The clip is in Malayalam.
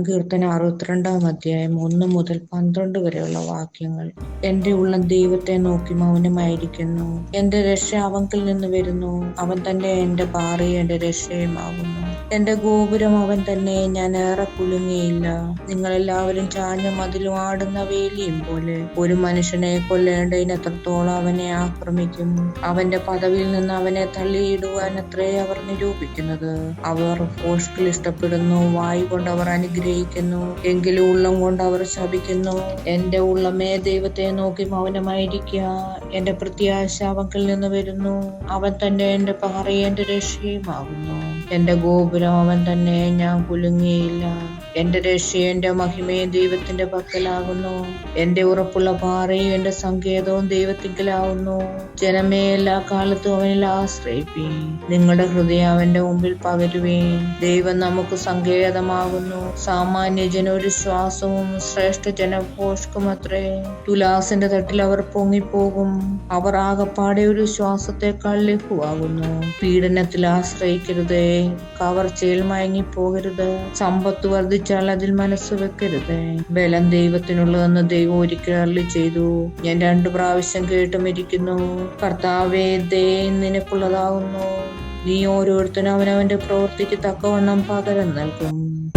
സങ്കീർത്തന അറുപത്തിരണ്ടാം അധ്യായം ഒന്ന് മുതൽ പന്ത്രണ്ട് വരെയുള്ള വാക്യങ്ങൾ. എന്റെ ഉള്ളം ദൈവത്തെ നോക്കി മൗനമായിരിക്കുന്നു. എന്റെ രക്ഷ അവങ്കിൽ നിന്ന് വരുന്നു. അവൻ തന്നെ എന്റെ പാറയും എന്റെ രക്ഷയുമാകുന്നു. എന്റെ ഗോപുരം അവൻ തന്നെ ഞാൻ ഏറെ കുലുങ്ങിയില്ല. നിങ്ങളെല്ലാവരും ചാഞ്ഞ മതിലും ആടുന്ന വേലിയും പോലെ. ഒരു മനുഷ്യനെ കൊല്ലേണ്ടതിന് എത്രത്തോളം അവനെ ആക്രമിക്കും? അവന്റെ പദവിയിൽ നിന്ന് അവനെ തള്ളിയിടുവാൻ അത്രേ അവർ നിരൂപിക്കുന്നത്. അവർ പോഷ്കിൽ ഇഷ്ടപ്പെടുന്നു വായി കൊണ്ട് അവർ അനുഗ്രഹിക്കുന്നു എങ്കിലും ഉള്ളം കൊണ്ട് അവർ ശപിക്കുന്നു. എന്റെ ഉള്ളമേ ദൈവത്തെ നോക്കി മൗനമായിരിക്കുക. എന്റെ പ്രത്യാശ അവങ്കിൽ നിന്ന് വരുന്നു. അവൻ തന്നെ എന്റെ പാറയെ എന്റെ രക്ഷയുമാകുന്നു. എന്റെ ഗോപുരം അവൻ തന്നെ ഞാൻ കുലുങ്ങിയില്ല. എന്റെ രക്ഷയും എന്റെ മഹിമയും ദൈവത്തിന്റെ പക്കലാകുന്നു. എന്റെ ഉറപ്പുള്ള പാറയും എന്റെ സങ്കേതവും ദൈവത്തിങ്കലാകുന്നു. ജനമേ എല്ലാ കാലത്തും അവനിൽ ആശ്രയിപ്പി നിങ്ങളുടെ ഹൃദയം അവന്റെ മുമ്പിൽ പകരുവേ ദൈവം നമുക്ക് സങ്കേതമാകുന്നു. സാമാന്യ ജന ഒരു ശ്വാസവും ശ്രേഷ്ഠ ജനഘോഷക്കുമത്രേ തുലാസിന്റെ തട്ടിൽ അവർ പൊങ്ങിപ്പോകും. അവർ ആകപ്പാടെ ഒരു ശ്വാസത്തെക്കാൾ ലഘുവാകുന്നു. പീഡനത്തിൽ ആശ്രയിക്കരുതേ. കവർച്ചയിൽ മയങ്ങിപ്പോകരുത്. സമ്പത്ത് വർദ്ധിച്ചാൽ അതിൽ മനസ്സ് വെക്കരുത്. ബലം ദൈവത്തിനുള്ളതെന്ന് ദൈവം ഒരിക്കലും ചെയ്തു. ഞാൻ രണ്ടു പ്രാവശ്യം കേട്ടുമിരിക്കുന്നു. കർത്താവേ ദേ നിനക്കുള്ളതാവുന്നു. നീ ഓരോരുത്തരും അവനവന്റെ പ്രവൃത്തിക്ക് തക്കവണ്ണം പകരം നൽകും.